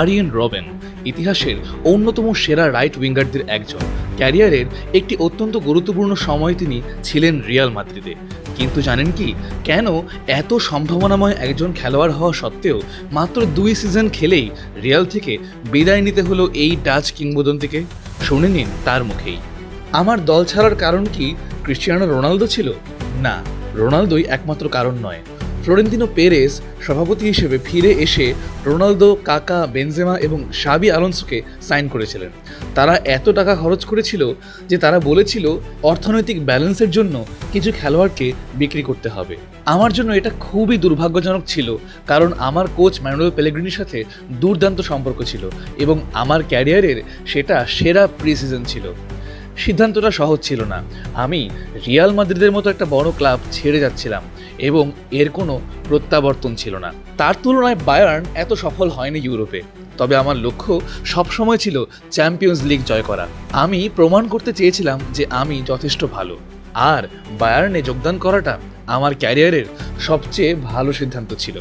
আরিয়েন রবেন, ইতিহাসের অন্যতম সেরা রাইট উইঙ্গারদের একজন। ক্যারিয়ারের একটি অত্যন্ত গুরুত্বপূর্ণ সময় তিনি ছিলেন রিয়াল মাদ্রিদে। কিন্তু জানেন কি, কেন এত সম্ভাবনাময় একজন খেলোয়াড় হওয়া সত্ত্বেও মাত্র দুই সিজন খেলেই রিয়াল থেকে বিদায় নিতে হলো এই ডাচ কিংবদন্তিকে? শুনে নিন তার মুখেই। আমার দল ছাড়ার কারণ কি ক্রিশ্চিয়ানো রোনালদো ছিল? না, রোনালদোই একমাত্র কারণ নয়। ফ্লোরেন্তিনো পেরেস সভাপতি হিসেবে ফিরে এসে রোনালদো, কাকা, বেনজেমা এবং সাবি আলোনসোকে সাইন করেছিলেন। তারা এত টাকা খরচ করেছিল যে তারা বলেছিল অর্থনৈতিক ব্যালেন্সের জন্য কিছু খেলোয়াড়কে বিক্রি করতে হবে। আমার জন্য এটা খুবই দুর্ভাগ্যজনক ছিল, কারণ আমার কোচ ম্যানুয়েল পেলেগ্রিনির সাথে দুর্দান্ত সম্পর্ক ছিল এবং আমার ক্যারিয়ারের সেটা সেরা প্রি সিজন ছিল। সিদ্ধান্তটা সহজ ছিল না। আমি রিয়াল মাদ্রিদের মতো একটা বড় ক্লাব ছেড়ে যাচ্ছিলাম এবং এর কোনো প্রত্যাবর্তন ছিল না। তার তুলনায় বায়ার্ন এত সফল হয়নি ইউরোপে। তবে আমার লক্ষ্য সবসময় ছিল চ্যাম্পিয়ন্স লিগ জয় করা। আমি প্রমাণ করতে চেয়েছিলাম যে আমি যথেষ্ট ভালো। আর বায়ার্নে যোগদান করাটা আমার ক্যারিয়ারের সবচেয়ে ভালো সিদ্ধান্ত ছিল।